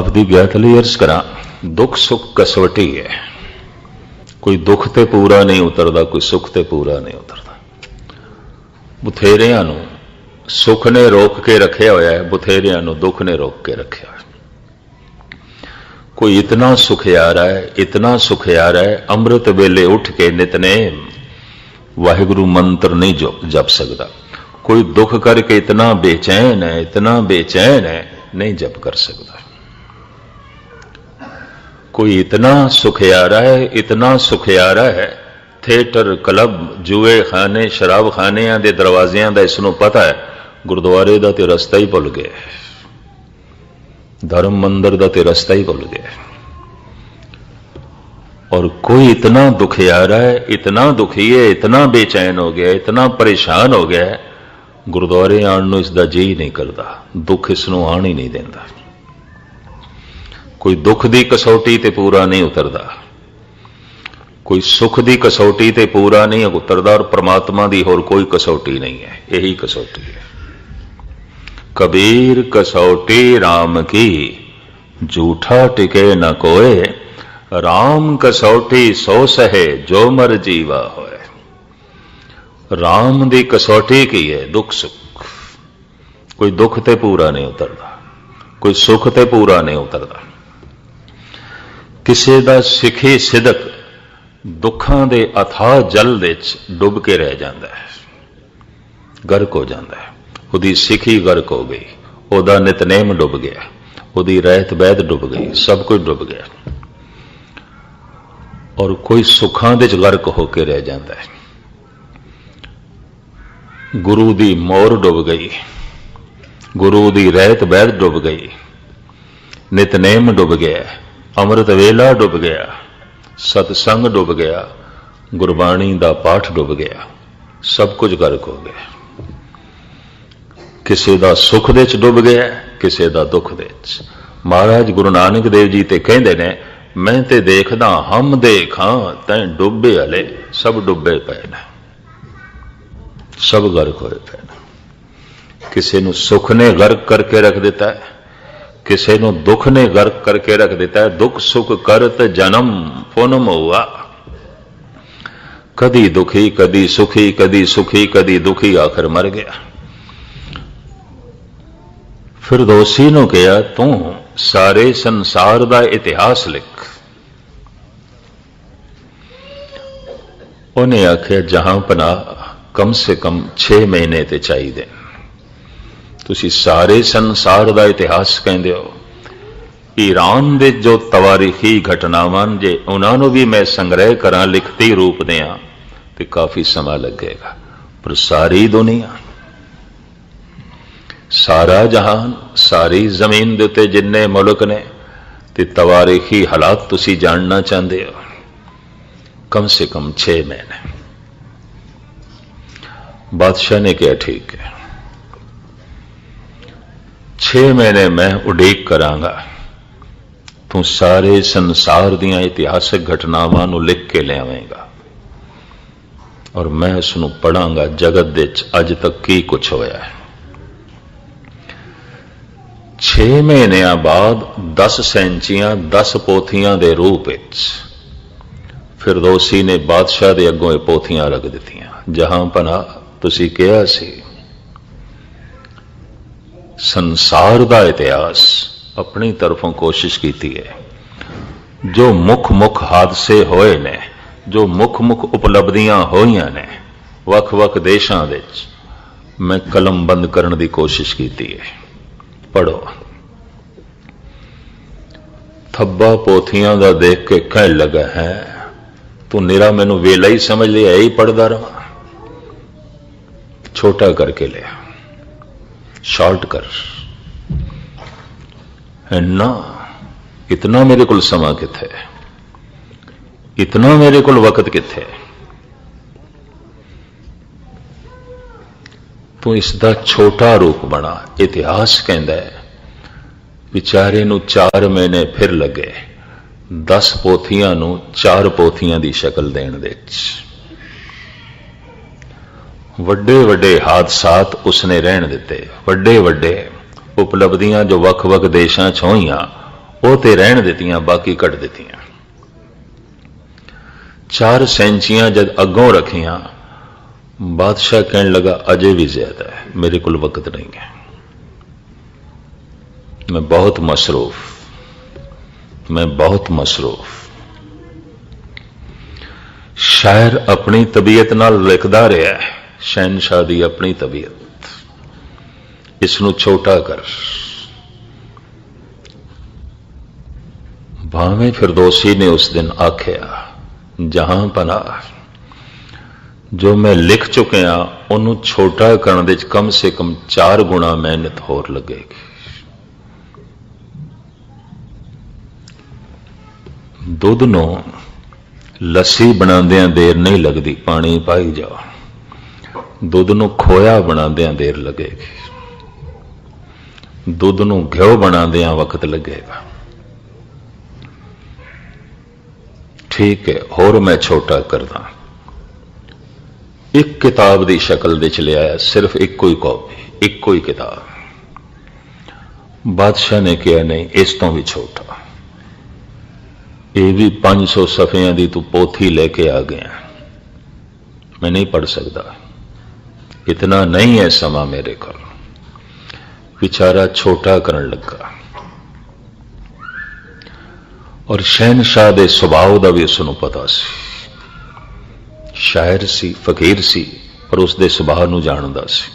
ਆਪਦੀ ਗਿਆਤ ਲਈ ਅਰਜ਼ ਕਰਾਂ, ਦੁੱਖ ਸੁੱਖ ਕਸਵਟੀ ਹੈ। ਕੋਈ ਦੁੱਖ ਤੇ ਪੂਰਾ ਨਹੀਂ ਉਤਰਦਾ, ਕੋਈ ਸੁੱਖ ਤੇ ਪੂਰਾ ਨਹੀਂ ਉਤਰਦਾ। ਬਥੇਰਿਆਂ ਨੂੰ ਸੁੱਖ ਨੇ ਰੋਕ ਕੇ ਰੱਖਿਆ ਹੋਇਆ ਹੈ, ਬਥੇਰਿਆਂ ਨੂੰ ਦੁੱਖ ਨੇ ਰੋਕ ਕੇ ਰੱਖਿਆ ਹੋਇਆ ਕੋਈ ਇਤਨਾ ਸੁਖਿਆਰ ਹੈ, ਇਤਨਾ ਸੁਖਿਆਰ ਹੈ, ਅੰਮ੍ਰਿਤ ਵੇਲੇ ਉੱਠ ਕੇ ਨਿਤਨੇਮ, ਵਾਹਿਗੁਰੂ ਮੰਤਰ ਨਹੀਂ ਜਪ ਸਕਦਾ। ਕੋਈ ਦੁੱਖ ਕਰਕੇ ਇਤਨਾ ਬੇਚੈਨ ਹੈ, ਇਤਨਾ ਬੇਚੈਨ ਹੈ, ਨਹੀਂ ਜਪ ਕਰ ਸਕਦਾ। ਕੋਈ ਇਤਨਾ ਸੁਖਿਆਰਾ ਹੈ ਇਤਨਾ ਸੁਖਿਆਰਾ ਹੈ ਥੀਏਟਰ ਕਲੱਬ ਜੂਏ ਖਾਨੇ ਸ਼ਰਾਬ ਖਾਨਿਆਂ ਦੇ ਦਰਵਾਜ਼ਿਆਂ ਦਾ ਇਸ ਨੂੰ ਪਤਾ ਹੈ ਗੁਰਦੁਆਰੇ ਦਾ ਤੇ ਰਸਤਾ ਹੀ ਭੁੱਲ ਗਿਆ ਹੈ। ਧਰਮ ਮੰਦਰ ਦਾ ਤੇ ਰਸਤਾ ਹੀ ਭੁੱਲ ਗਿਆ ਹੈ। और कोई इतना दुखियारा है इतना दुखी है इतना बेचैन हो गया है, इतना परेशान हो गया है ਗੁਰਦੁਆਰੇ ਆਉਣ ਨੂੰ ਇਸ ਦਾ ਜੀ ਨਹੀਂ ਕਰਦਾ ਦੁੱਖ ਇਸ ਨੂੰ ਆਣ ਹੀ ਨਹੀਂ ਦਿੰਦਾ ਕੋਈ ਦੁੱਖ ਦੀ ਕਸੌਟੀ ਤੇ ਪੂਰਾ ਨਹੀਂ ਉਤਰਦਾ। ਕੋਈ ਸੁੱਖ ਦੀ ਕਸੌਟੀ ਤੇ ਪੂਰਾ ਨਹੀਂ ਉਤਰਦਾ ਔਰ ਪ੍ਰਮਾਤਮਾ ਦੀ ਹੋਰ ਕੋਈ ਕਸੌਟੀ ਨਹੀਂ ਹੈ। ਇਹੀ ਕਸੌਟੀ ਹੈ। ਕਬੀਰ ਕਸੌਟੀ RAM ਕੀ? ਝੂਠਾ ਟਿਕੇ ਨਾ ਕੋਏ। RAM ਕਸੌਟੀ ਸੋ ਸਹੇ ਜੋ ਮਰ ਜੀਵਾ ਹੋਏ। RAM ਦੀ ਕਸੌਟੀ ਕੀ ਹੈ? ਦੁੱਖ ਸੁੱਖ। ਕੋਈ ਦੁੱਖ ਤੇ ਪੂਰਾ ਨਹੀਂ ਉਤਰਦਾ। ਕੋਈ ਸੁੱਖ ਤੇ ਪੂਰਾ ਨਹੀਂ ਉਤਰਦਾ। ਕਿਸੇ ਦਾ ਸਿੱਖੀ ਸਿਦਕ ਦੁੱਖਾਂ ਦੇ ਅਥਾਹ ਜਲ ਵਿੱਚ ਡੁੱਬ ਕੇ ਰਹਿ ਜਾਂਦਾ ਹੈ। ਗਰਕ ਹੋ ਜਾਂਦਾ ਹੈ। ਉਹਦੀ ਸਿੱਖੀ ਗਰਕ ਹੋ ਗਈ। ਉਹਦਾ ਨਿਤਨੇਮ ਡੁੱਬ ਗਿਆ। ਉਹਦੀ ਰਹਿਤ ਬੈਦ ਡੁੱਬ ਗਈ। ਸਭ ਕੁਝ ਡੁੱਬ ਗਿਆ। ਔਰ ਕੋਈ ਸੁੱਖਾਂ ਦੇ ਚ ਗਰਕ ਹੋ ਕੇ ਰਹਿ ਜਾਂਦਾ ਹੈ। ਗੁਰੂ ਦੀ ਮੋਰ ਡੁੱਬ ਗਈ। ਗੁਰੂ ਦੀ ਰਹਿਤ ਬੈਦ ਡੁੱਬ ਗਈ। ਨਿਤਨੇਮ ਡੁੱਬ ਗਿਆ। ਅੰਮ੍ਰਿਤ ਵੇਲਾ ਡੁੱਬ ਗਿਆ, ਸਤਸੰਗ ਡੁੱਬ ਗਿਆ, ਗੁਰਬਾਣੀ ਦਾ ਪਾਠ ਡੁੱਬ ਗਿਆ, ਸਭ ਕੁਝ ਗਰਕ ਹੋ ਗਿਆ। ਕਿਸੇ ਦਾ ਸੁੱਖ ਦੇ ਚ ਡੁੱਬ ਗਿਆ, ਕਿਸੇ ਦਾ ਦੁੱਖ ਦੇ ਚ। ਮਹਾਰਾਜ ਗੁਰੂ ਨਾਨਕ ਦੇਵ ਜੀ ਤੇ ਕਹਿੰਦੇ ਨੇ, ਮੈਂ ਤੇ ਦੇਖਦਾ, ਹਮ ਦੇਖਾਂ, ਤੈਂ ਡੁੱਬੇ ਹਲੇ, ਸਭ ਡੁੱਬੇ ਪਏ ਨੇ। ਸਭ ਗਰਕ ਹੋਏ ਪਏ ਨੇ। ਕਿਸੇ ਨੂੰ ਸੁੱਖ ਨੇ ਗਰਕ ਕਰਕੇ ਰੱਖ ਦਿੱਤਾ ਹੈ। ਕਿਸੇ ਨੂੰ ਦੁੱਖ ਨੇ ਗਰਕ ਕਰਕੇ ਰੱਖ ਦਿੱਤਾ ਹੈ ਦੁੱਖ ਸੁੱਖ ਕਰਤ ਜਨਮ, ਪੁਨਮ ਹੁਆ। ਕਦੀ ਦੁਖੀ, ਕਦੀ ਸੁਖੀ ਕਦੀ ਸੁਖੀ, ਕਦੀ ਦੁਖੀ ਆਖਰ ਮਰ ਗਿਆ। ਫਿਰ ਦੋਸੀ ਨੂੰ ਕਿਹਾ, ਤੂੰ ਸਾਰੇ ਸੰਸਾਰ ਦਾ ਇਤਿਹਾਸ ਲਿਖ। ਉਹਨੇ ਆਖਿਆ, ਜਹਾਂ ਪਨਾ ਕਮ ਸੇ ਕਮ 6 ਮਹੀਨੇ ਤੇ ਚਾਹੀਦੇ ਤੁਸੀਂ ਸਾਰੇ ਸੰਸਾਰ ਦਾ ਇਤਿਹਾਸ ਕਹਿੰਦੇ ਹੋ। ਈਰਾਨ ਦੇ ਜੋ ਤਵਾਰੀਖੀ ਘਟਨਾਵਾਂ ਜੇ ਉਹਨਾਂ ਨੂੰ ਵੀ ਮੈਂ ਸੰਗ੍ਰਹਿ ਕਰਾਂ, ਲਿਖਤੀ ਰੂਪ ਦਿਆਂ, ਤੇ ਕਾਫੀ ਸਮਾਂ ਲੱਗੇਗਾ। ਪਰ ਸਾਰੀ ਦੁਨੀਆ, ਸਾਰਾ ਜਹਾਨ, ਸਾਰੀ ਜ਼ਮੀਨ ਦੇ ਉੱਤੇ ਜਿੰਨੇ ਮੁਲਕ ਨੇ, ਤੇ ਤਵਾਰੀਖੀ ਹਾਲਾਤ ਤੁਸੀਂ ਜਾਣਨਾ ਚਾਹੁੰਦੇ ਹੋ। ਕਮ ਸੇ ਕਮ 6 ਮਹੀਨੇ। ਬਾਦਸ਼ਾਹ ਨੇ ਕਿਹਾ, ਠੀਕ ਹੈ। 6 ਮਹੀਨੇ ਮੈਂ ਉਡੀਕ ਕਰਾਂਗਾ। ਤੂੰ ਸਾਰੇ ਸੰਸਾਰ ਦੀਆਂ ਇਤਿਹਾਸਕ ਘਟਨਾਵਾਂ ਨੂੰ ਲਿਖ ਕੇ ਲਿਆਵੇਂਗਾ। ਔਰ ਮੈਂ ਉਸ ਨੂੰ ਪੜਾਂਗਾ ਜਗਤ ਦੇ ਵਿੱਚ ਅੱਜ ਤੱਕ ਕੀ ਕੁਝ ਹੋਇਆ ਹੈ। 6 ਮਹੀਨਿਆਂ ਬਾਅਦ 10 ਸੈਂਚੀਆਂ 10 ਪੋਥੀਆਂ ਦੇ ਰੂਪ ਵਿੱਚ ਫਿਰਦੌਸੀ ਨੇ ਬਾਦਸ਼ਾਹ ਦੇ ਅੱਗੋਂ ਇਹ ਪੋਥੀਆਂ ਰੱਖ ਦਿੱਤੀਆਂ। ਜਹਾਂ ਪਨਾ ਤੁਸੀਂ ਕਿਹਾ ਸੀ ਸੰਸਾਰ ਦਾ ਇਤਿਹਾਸ ਆਪਣੀ ਤਰਫੋਂ ਕੋਸ਼ਿਸ਼ ਕੀਤੀ ਹੈ। ਜੋ ਮੁੱਖ ਮੁੱਖ ਹਾਦਸੇ ਹੋਏ ਨੇ, ਜੋ ਮੁੱਖ ਮੁੱਖ ਉਪਲਬਧੀਆਂ ਹੋਈਆਂ ਨੇ ਵੱਖ-ਵੱਖ ਦੇਸ਼ਾਂ ਵਿੱਚ ਮੈਂ ਕਲਮ ਬੰਦ ਕਰਨ ਦੀ ਕੋਸ਼ਿਸ਼ ਕੀਤੀ ਹੈ। ਪੜੋ ਥੱਬਾ ਪੋਥੀਆਂ ਦਾ ਦੇਖ ਕੇ ਕਹਿਣ ਲੱਗਾ ਹੈ, ਤੂੰ ਨਿਰਾ ਮੈਨੂੰ ਵੇਲਾ ਹੀ ਸਮਝ ਲਿਆ ਹੀ ਪੜਦਾ ਰਹਾ ਛੋਟਾ ਕਰਕੇ ਲਿਆ। ਸ਼ਾਰਟ ਕਰ। ਇੰਨਾ ਇਤਨਾ ਮੇਰੇ ਕੋਲ ਸਮਾਂ ਕਿੱਥੇ ਹੈ? ਇਤਨਾ ਮੇਰੇ ਕੋਲ ਵਕਤ ਕਿੱਥੇ ਹੈ? ਤੂੰ ਇਸ ਦਾ ਛੋਟਾ ਰੂਪ ਬਣਾ, ਇਤਿਹਾਸ ਕਹਿੰਦਾ ਹੈ, ਵਿਚਾਰੇ ਨੂੰ 4 ਮਹੀਨੇ ਫਿਰ ਲੱਗੇ 10 ਪੋਥੀਆਂ ਨੂੰ 4 ਪੋਥੀਆਂ ਦੀ ਸ਼ਕਲ ਦੇਣ ਦੇ ਵਿੱਚ। ਵੱਡੇ ਵੱਡੇ ਹਾਦਸਾਤ ਉਸਨੇ ਰਹਿਣ ਦਿੱਤੇ। ਵੱਡੇ ਵੱਡੇ ਉਪਲਬਧੀਆਂ ਜੋ ਵੱਖ-ਵੱਖ ਦੇਸ਼ਾਂ 'ਚ ਹੋਈਆਂ ਉਹ ਤੇ ਰਹਿਣ ਦਿੱਤੀਆਂ, ਬਾਕੀ ਕੱਢ ਦਿੱਤੀਆਂ। ਚਾਰ ਸੈਂਚੀਆਂ ਜਦ ਅੱਗੋਂ ਰੱਖੀਆਂ, ਬਾਦਸ਼ਾਹ ਕਹਿਣ ਲੱਗਾ, ਅਜੇ ਵੀ ਜ਼ਿਆਦਾ ਹੈ, ਮੇਰੇ ਕੋਲ ਵਕਤ ਨਹੀਂ ਹੈ। ਮੈਂ ਬਹੁਤ ਮਸਰੂਫ, ਮੈਂ ਬਹੁਤ ਮਸਰੂਫ। ਸ਼ਾਇਰ ਆਪਣੀ ਤਬੀਅਤ ਨਾਲ ਲਿਖਦਾ ਰਿਹਾ ਹੈ ਸ਼ਹਿਨशाह ਦੀ ਆਪਣੀ ਤਬੀਅਤ। ਇਸ ਨੂੰ ਛੋਟਾ ਕਰ। ਭਾਵੇਂ ਫਿਰਦੌਸੀ ਨੇ ਉਸ ਦਿਨ ਆਖਿਆ, ਜਹਾਂ ਪਨਾ ਜੋ ਮੈਂ ਲਿਖ ਚੁੱਕਿਆ, ਉਹਨੂੰ ਛੋਟਾ ਕਰਨ ਦੇ ਵਿੱਚ ਕਮ ਸੇ ਕਮ 4 ਗੁਣਾ ਮਿਹਨਤ ਹੋਰ ਲੱਗੇਗੀ। ਦੁੱਧ ਨੂੰ ਲੱਸੀ ਬਣਾਉਂਦਿਆਂ ਦੇਰ ਨਹੀਂ ਲੱਗਦੀ, ਪਾਣੀ ਪਾਈ ਜਾਓ। ਦੁੱਧ ਨੂੰ ਖੋਇਆ ਬਣਾਉਂਦਿਆਂ ਦੇਰ ਲੱਗੇਗੀ। ਦੁੱਧ ਨੂੰ ਘਿਓ ਬਣਾਉਂਦਿਆਂ ਵਕਤ ਲੱਗੇਗਾ। ਠੀਕ ਹੈ, ਹੋਰ ਮੈਂ ਛੋਟਾ ਕਰਦਾ। ਇੱਕ ਕਿਤਾਬ ਦੀ ਸ਼ਕਲ ਵਿੱਚ ਲਿਆਇਆ, ਸਿਰਫ ਇੱਕੋ ਹੀ ਕਾਪੀ, ਇੱਕੋ ਹੀ ਕਿਤਾਬ। ਬਾਦਸ਼ਾਹ ਨੇ ਕਿਹਾ, ਨਹੀਂ, ਇਸ ਤੋਂ ਵੀ ਛੋਟਾ। ਇਹ ਵੀ 500 ਸਫਿਆਂ ਦੀ ਤੂੰ ਪੋਥੀ ਲੈ ਕੇ ਆ ਗਿਆ। ਮੈਂ ਨਹੀਂ ਪੜ ਸਕਦਾ। ਇਤਨਾ ਨਹੀਂ ਹੈ ਸਮਾਂ ਮੇਰੇ ਕੋਲ ਵਿਚਾਰਾ ਛੋਟਾ ਕਰਨ ਲੱਗਾ ਔਰ ਸ਼ਹਿਨशाह ਦੇ ਸੁਭਾਅ ਦਾ ਵੀ ਉਸ ਨੂੰ ਪਤਾ ਸੀ ਸ਼ਾਇਰ ਸੀ ਫਕੀਰ ਸੀ ਪਰ ਉਸ ਦੇ ਸੁਭਾਅ ਨੂੰ ਜਾਣਦਾ ਸੀ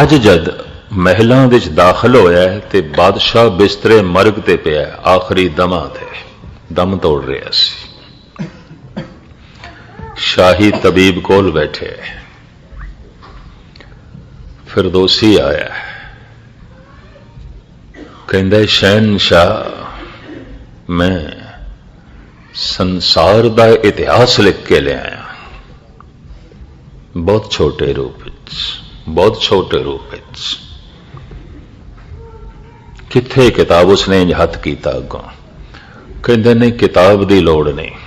ਅੱਜ ਜਦ ਮਹਿਲਾਂ ਵਿੱਚ ਦਾਖਲ ਹੋਇਆ ਤੇ ਬਾਦਸ਼ਾਹ ਬਿਸਤਰੇ ਮਰਗ ਤੇ ਪਿਆ ਆਖਰੀ ਦਮਾਂ ਤੇ ਦਮ ਤੋੜ ਰਿਹਾ ਸੀ ਸ਼ਾਹੀ ਤਬੀਬ ਕੋਲ ਬੈਠੇ। ਫਿਰਦੌਸੀ ਆਇਆ। ਹੈ। ਕਹਿੰਦਾ ਸ਼ਹਿਨशाह ਮੈਂ ਸੰਸਾਰ ਦਾ ਇਤਿਹਾਸ ਲਿਖ ਕੇ ਲਿਆਇਆ। ਬਹੁਤ ਛੋਟੇ ਰੂਪ ਵਿੱਚ, ਬਹੁਤ ਛੋਟੇ ਰੂਪ ਵਿੱਚ। ਕਿੱਥੇ ਕਿਤਾਬ ਉਸਨੇ ਇੰਜ ਹੱਥ ਕੀਤਾ ਅੱਗੋਂ? ਕਹਿੰਦੇ ਨੇ ਕਿਤਾਬ ਦੀ ਲੋੜ ਨਹੀਂ।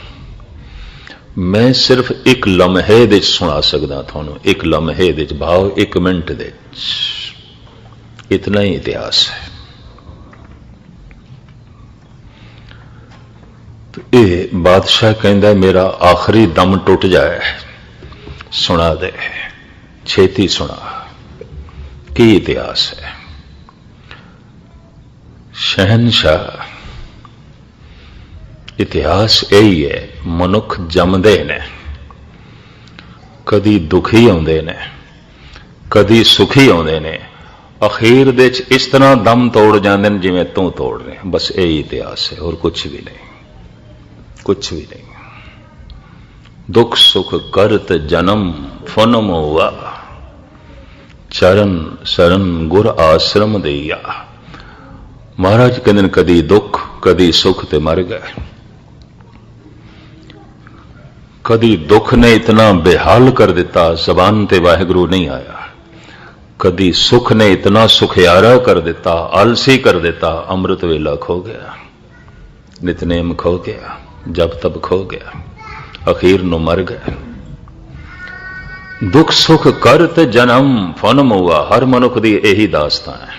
ਮੈਂ ਸਿਰਫ ਇੱਕ ਲਮਹੇ ਦੇ ਵਿੱਚ ਸੁਣਾ ਸਕਦਾ ਤੁਹਾਨੂੰ, ਇੱਕ ਲਮਹੇ ਦੇ ਵਿੱਚ ਭਾਵ ਇੱਕ ਮਿੰਟ ਦੇ ਵਿੱਚ। ਇਤਨਾ ਹੀ ਇਤਿਹਾਸ ਹੈ। ਤੇ ਇਹ ਬਾਦਸ਼ਾਹ ਕਹਿੰਦਾ, ਮੇਰਾ ਆਖਰੀ ਦਮ ਟੁੱਟ ਜਾਏ। ਸੁਣਾ ਦੇ, ਛੇਤੀ ਸੁਣਾ। ਕੀ ਇਤਿਹਾਸ ਹੈ? ਸ਼ਹਿਨशाह ਇਤਿਹਾਸ ਇਹੀ ਹੈ ਮਨੁੱਖ ਜੰਮਦੇ ਨੇ, ਕਦੀ ਦੁਖੀ ਆਉਂਦੇ ਨੇ, ਕਦੀ ਸੁਖੀ ਆਉਂਦੇ ਨੇ, ਅਖੀਰ ਦੇ ਚ ਇਸ ਤਰ੍ਹਾਂ ਦਮ ਤੋੜ ਜਾਂਦੇ ਨੇ ਜਿਵੇਂ ਤੂੰ ਤੋੜ ਰਿਹਾ। ਬਸ ਇਹ ਹੀ ਇਤਿਹਾਸ ਹੈ, ਹੋਰ ਕੁਝ ਵੀ ਨਹੀਂ ਕੁਝ ਵੀ ਨਹੀਂ। ਦੁੱਖ ਸੁਖ ਕਰਤ ਜਨਮ ਫਨਮ ਹੁਆ, ਚਰਨ ਸਰਨ ਗੁਰ ਆਸ਼ਰਮ ਦੇਇਆ ਮਹਾਰਾਜ ਕਹਿੰਦੇ ਨੇ ਕਦੀ ਦੁੱਖ, ਕਦੀ ਸੁਖ ਤੇ ਮਰ ਗਏ। ਕਦੀ ਦੁੱਖ ਨੇ ਇਤਨਾ ਬੇਹਾਲ ਕਰ ਦਿੱਤਾ, ਜ਼ਬਾਨ ਤੇ ਵਾਹਿਗੁਰੂ ਨਹੀਂ ਆਇਆ। ਕਦੀ ਸੁਖ ਨੇ ਇਤਨਾ ਸੁਖਿਆਰਾ ਕਰ ਦਿੱਤਾ, ਆਲਸੀ ਕਰ ਦਿੱਤਾ, ਅੰਮ੍ਰਿਤ ਵੇਲਾ ਖੋ ਗਿਆ। ਨਿਤਨੇਮ ਖੋ ਗਿਆ ਜਬ ਤਬ ਖੋ ਗਿਆ, ਅਖੀਰ ਨੂੰ ਮਰ ਗਿਆ ਦੁੱਖ ਸੁਖ ਕਰਤ ਜਨਮ ਫਨਮ ਮੁਆ, ਹਰ ਮਨੁੱਖ ਦੀ ਇਹੀ ਦਾਸਤਾਨ ਹੈ।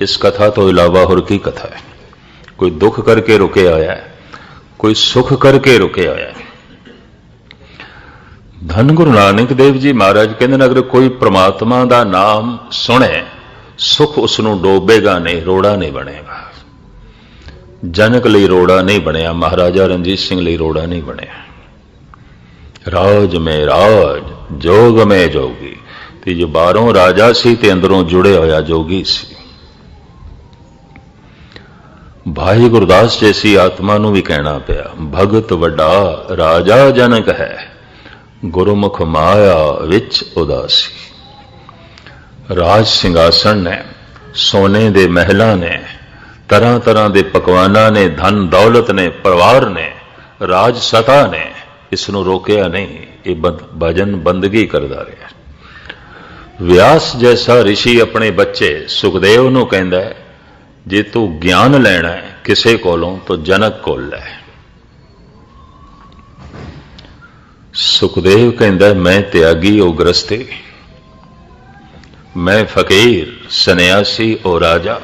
ਇਸ ਕਥਾ ਤੋਂ ਇਲਾਵਾ ਹੋਰ ਕੀ ਕਥਾ ਹੈ? ਕੋਈ ਦੁੱਖ ਕਰਕੇ ਰੁਕੇ ਆਇਆ ਹੈ? ਕੋਈ ਸੁਖ ਕਰਕੇ ਰੁਕੇ ਆਇਆ ਹੈ? ਧੰਨ ਗੁਰੂ ਨਾਨਕ ਦੇਵ ਜੀ ਮਹਾਰਾਜ ਕਹਿੰਦੇ ਨੇ, ਅਗਰ ਕੋਈ ਪ੍ਰਮਾਤਮਾ ਦਾ ਨਾਮ ਸੁਣੇ, ਸੁਖ ਉਸ ਨੂੰ ਡੋਬੇਗਾ ਨਹੀਂ, ਰੋੜਾ ਨਹੀਂ ਬਣੇਗਾ। ਜਨਕ ਲਈ ਰੋੜਾ ਨਹੀਂ ਬਣਿਆ, ਮਹਾਰਾਜਾ ਰਣਜੀਤ ਸਿੰਘ ਲਈ ਰੋੜਾ ਨਹੀਂ ਬਣਿਆ। ਰਾਜ ਮੇ ਰਾਜ, ਜੋਗ ਮੇ ਜੋਗੀ। ਤੇ ਜੋ ਬਾਹਰੋਂ ਰਾਜਾ ਸੀ ਤੇ ਅੰਦਰੋਂ ਜੁੜਿਆ ਹੋਇਆ ਜੋਗੀ ਸੀ। ਭਾਈ ਗੁਰਦਾਸ ਜੈਸੀ ਆਤਮਾ ਨੂੰ ਵੀ ਕਹਿਣਾ ਪਿਆ, ਭਗਤ ਵੱਡਾ ਰਾਜਾ ਜਨਕ ਹੈ। ਗੁਰਮੁਖ ਮਾਇਆ ਵਿੱਚ ਉਦਾਸੀ। ਰਾਜ ਸਿੰਘਾਸਣ ਨੇ, ਸੋਨੇ ਦੇ ਮਹਿਲਾਂ ਨੇ, ਤਰ੍ਹਾਂ ਤਰ੍ਹਾਂ ਦੇ ਪਕਵਾਨਾਂ ਨੇ, ਧਨ ਦੌਲਤ ਨੇ, ਪਰਿਵਾਰ ਨੇ, ਰਾਜ ਸਤਾ ਨੇ ਇਸ ਨੂੰ ਰੋਕਿਆ ਨਹੀਂ, ਇਹ ਬੰਦ- ਭਜਨ ਬੰਦਗੀ ਕਰਦਾ ਰਿਹਾ। ਵਿਆਸ ਜੈਸਾ ઋષਿ ਆਪਣੇ ਬੱਚੇ ਸੁਖਦੇਵ ਨੂੰ ਕਹਿੰਦਾ ਜੇ ਤੂੰ ਗਿਆਨ ਲੈਣਾ ਹੈ, ਕਿਸੇ ਕੋਲੋਂ, ਤਾਂ ਜਨਕ ਕੋਲ ਲੈ। ਸੁਖਦੇਵ ਕਹਿੰਦਾ, ਮੈਂ ਤਿਆਗੀ ਉਹ ਗ੍ਰਸਤੀ ਮੈਂ ਫਕੀਰ, ਸੰਨਿਆਸੀ ਉਹ ਰਾਜਾ।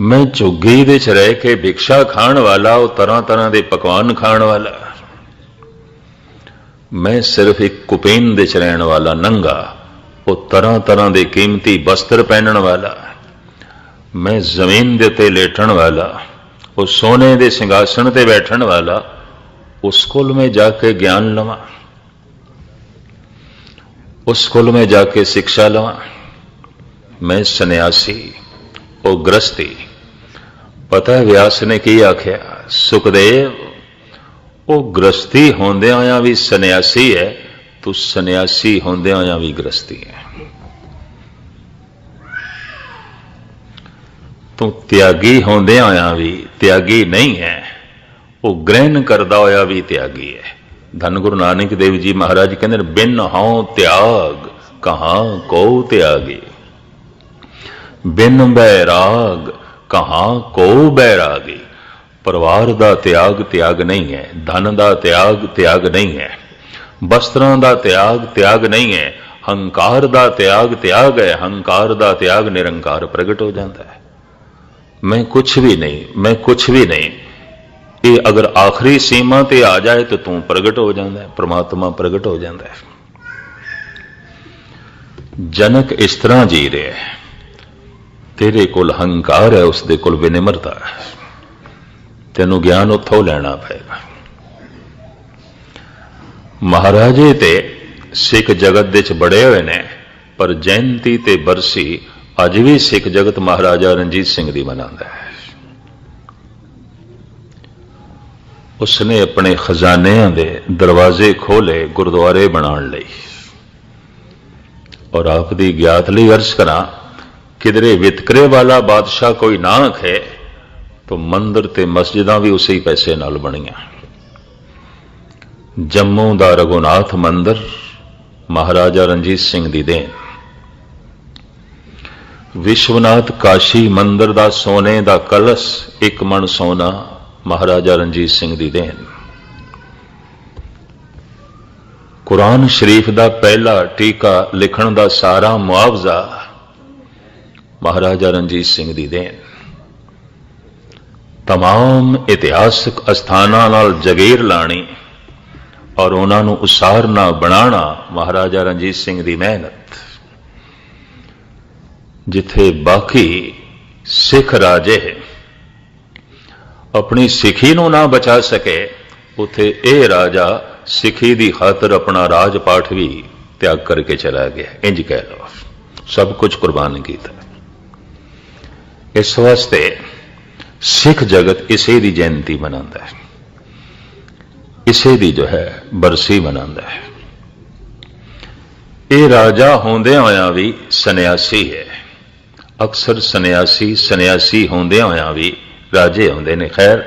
ਮੈਂ ਝੁੱਗੀ ਦੇ ਚ ਰਹਿ ਕੇ ਭਿਕਸ਼ਾ ਖਾਣ ਵਾਲਾ, ਉਹ ਤਰ੍ਹਾਂ ਤਰ੍ਹਾਂ ਦੇ ਪਕਵਾਨ ਖਾਣ ਵਾਲਾ। ਮੈਂ ਸਿਰਫ ਇੱਕ ਕੁਪੇਨ ਦੇ ਚ ਰਹਿਣ ਵਾਲਾ ਨੰਗਾ, ਉਹ ਤਰ੍ਹਾਂ ਤਰ੍ਹਾਂ ਦੇ ਕੀਮਤੀ ਵਸਤਰ ਪਹਿਨਣ ਵਾਲਾ। ਮੈਂ ਜ਼ਮੀਨ ਦੇ ਉੱਤੇ ਲੇਟਣ ਵਾਲਾ, ਉਹ ਸੋਨੇ ਦੇ ਸਿੰਘਾਸਣ ਤੇ ਬੈਠਣ ਵਾਲਾ ਉਸ ਕੋਲ ਮੈਂ ਜਾ ਕੇ ਗਿਆਨ ਲਵਾਂ ਉਸ ਕੋਲ ਮੈਂ ਜਾ ਕੇ ਸਿੱਖਿਆ ਲਵਾਂ ਮੈਂ ਸੰਨਿਆਸੀ ਉਹ ਗ੍ਰਸਤੀ ਪਤਾ ਹੈ ਵਿਆਸ ਨੇ ਕੀ ਆਖਿਆ ਸੁਖਦੇਵ ਉਹ ਗ੍ਰਸਤੀ ਹੁੰਦਿਆਂ ਹੋਇਆਂ ਵੀ ਸੰਨਿਆਸੀ ਹੈ ਤੂੰ ਸੰਨਿਆਸੀ ਹੁੰਦਿਆਂ ਹੋਇਆਂ ਵੀ ਗ੍ਰਸਤੀ ਹੈ ਤੂੰ ਤਿਆਗੀ ਹੁੰਦਿਆਂ ਹੋਇਆਂ ਵੀ ਤਿਆਗੀ ਨਹੀਂ ਹੈ ਉਹ ਗ੍ਰਹਿਣ ਕਰਦਾ ਹੋਇਆ ਵੀ ਤਿਆਗੀ ਹੈ। ਧੰਨ ਗੁਰੂ ਨਾਨਕ ਦੇਵ ਜੀ ਮਹਾਰਾਜ ਕਹਿੰਦੇ ਨੇ, ਬਿਨ ਹਉ ਤਿਆਗ, ਕਹਾਂ ਕੋ ਤਿਆਗੀ। ਬਿਨ ਬੈਰਾਗ, ਕਹਾਂ ਕੋ ਬੈਰਾਗੀ। ਪਰਿਵਾਰ ਦਾ ਤਿਆਗ ਤਿਆਗ ਨਹੀਂ ਹੈ, ਧਨ ਦਾ ਤਿਆਗ ਤਿਆਗ ਨਹੀਂ ਹੈ। ਵਸਤਰਾਂ ਦਾ ਤਿਆਗ ਤਿਆਗ ਨਹੀਂ ਹੈ, ਹੰਕਾਰ ਦਾ ਤਿਆਗ ਤਿਆਗ ਹੈ, ਹੰਕਾਰ ਦਾ ਤਿਆਗ ਨਿਰੰਕਾਰ ਪ੍ਰਗਟ ਹੋ ਜਾਂਦਾ ਹੈ। ਮੈਂ ਕੁਝ ਵੀ ਨਹੀਂ, ਮੈਂ ਕੁਝ ਵੀ ਨਹੀਂ ਇਹ ਅਗਰ ਆਖਰੀ ਸੀਮਾ ਤੇ ਆ ਜਾਏ ਤਾਂ ਤੂੰ ਪ੍ਰਗਟ ਹੋ ਜਾਂਦਾ ਹੈ, ਪ੍ਰਮਾਤਮਾ ਪ੍ਰਗਟ ਹੋ ਜਾਂਦਾ ਹੈ। ਜਨਕ ਇਸ ਤਰ੍ਹਾਂ ਜੀ ਰਿਹਾ ਹੈ, ਤੇਰੇ ਕੋਲ ਹੰਕਾਰ ਹੈ ਉਸ ਦੇ ਕੋਲ ਵਿਨਮਰਤਾ ਹੈ। ਤੈਨੂੰ ਗਿਆਨ ਉੱਥੋਂ ਲੈਣਾ ਪਏਗਾ। ਮਹਾਰਾਜੇ ਤੇ ਸਿੱਖ ਜਗਤ ਦੇ ਚ ਬੜੇ ਹੋਏ ਨੇ, ਪਰ ਜੈਨਤੀ ਤੇ ਬਰਸੀ ਅੱਜ ਵੀ ਸਿੱਖ ਜਗਤ ਮਹਾਰਾਜਾ ਰਣਜੀਤ ਸਿੰਘ ਦੀ ਮਨਾਉਂਦਾ ਹੈ। ਉਸਨੇ ਆਪਣੇ ਖਜ਼ਾਨਿਆਂ ਦੇ ਦਰਵਾਜ਼ੇ ਖੋਲੇ ਗੁਰਦੁਆਰੇ ਬਣਾਉਣ ਲਈ। ਔਰ ਆਪ ਦੀ ਗਿਆਤ ਲਈ ਅਰਜ਼ ਕਰਾਂ, ਕਿਧਰੇ ਵਿਤਕਰੇ ਵਾਲਾ ਬਾਦਸ਼ਾਹ ਕੋਈ ਨਾ ਹੈ ਤਾਂ ਮੰਦਰ ਤੇ ਮਸਜਿਦਾਂ ਵੀ ਉਸੇ ਹੀ ਪੈਸੇ ਨਾਲ ਬਣੀਆਂ। ਜੰਮੂ ਦਾ ਰਘੁਨਾਥ ਮੰਦਰ ਮਹਾਰਾਜਾ ਰਣਜੀਤ ਸਿੰਘ ਦੀ ਦੇਣ। ਵਿਸ਼ਵਨਾਥ ਕਾਸ਼ੀ ਮੰਦਰ ਦਾ ਸੋਨੇ ਦਾ ਕਲਸ਼, ਇੱਕ ਮਣ ਸੋਨਾ ਮਹਾਰਾਜਾ ਰਣਜੀਤ ਸਿੰਘ ਦੀ ਦੇਣ ਕੁਰਾਨ ਸ਼ਰੀਫ ਦਾ ਪਹਿਲਾ ਟੀਕਾ ਲਿਖਣ ਦਾ ਸਾਰਾ ਮੁਆਵਜ਼ਾ ਮਹਾਰਾਜਾ ਰਣਜੀਤ ਸਿੰਘ ਦੀ ਦੇਣ तमाम ਇਤਿਹਾਸਕ ਅਸਥਾਨਾਂ ਨਾਲ ਜਗੀਰ ਲਾਣੀ ਔਰ ਉਹਨਾਂ ਨੂੰ ਉਸਾਰਨਾ ਬਣਾਉਣਾ ਮਹਾਰਾਜਾ ਰਣਜੀਤ ਸਿੰਘ ਦੀ ਮਿਹਨਤ ਜਿੱਥੇ ਬਾਕੀ ਸਿੱਖ ਰਾਜੇ ਆਪਣੀ ਸਿੱਖੀ ਨੂੰ ਨਾ ਬਚਾ ਸਕੇ, ਉਥੇ ਇਹ ਰਾਜਾ ਸਿੱਖੀ ਦੀ ਖਾਤਰ ਆਪਣਾ ਰਾਜ ਪਾਠ ਵੀ ਤਿਆਗ ਕਰਕੇ ਚਲਾ ਗਿਆ। ਇੰਜ ਕਹਿ ਲਓ। ਸਭ ਕੁਝ ਕੁਰਬਾਨ ਕੀਤਾ। ਇਸ ਵਾਸਤੇ ਸਿੱਖ ਜਗਤ ਇਸੇ ਦੀ ਜਯੰਤੀ ਮਨਾਉਂਦਾ ਹੈ। ਇਸੇ ਦੀ ਜੋ ਹੈ, ਬਰਸੀ ਮਨਾਉਂਦਾ ਹੈ। ਇਹ ਰਾਜਾ ਹੁੰਦਿਆਂ ਹੋਇਆਂ ਵੀ ਸੰਨਿਆਸੀ ਹੈ। ਅਕਸਰ ਸੰਨਿਆਸੀ ਸੰਨਿਆਸੀ ਹੁੰਦਿਆਂ ਹੋਇਆਂ ਵੀ ਰਾਜੇ ਆਉਂਦੇ ਨੇ ਖੈਰ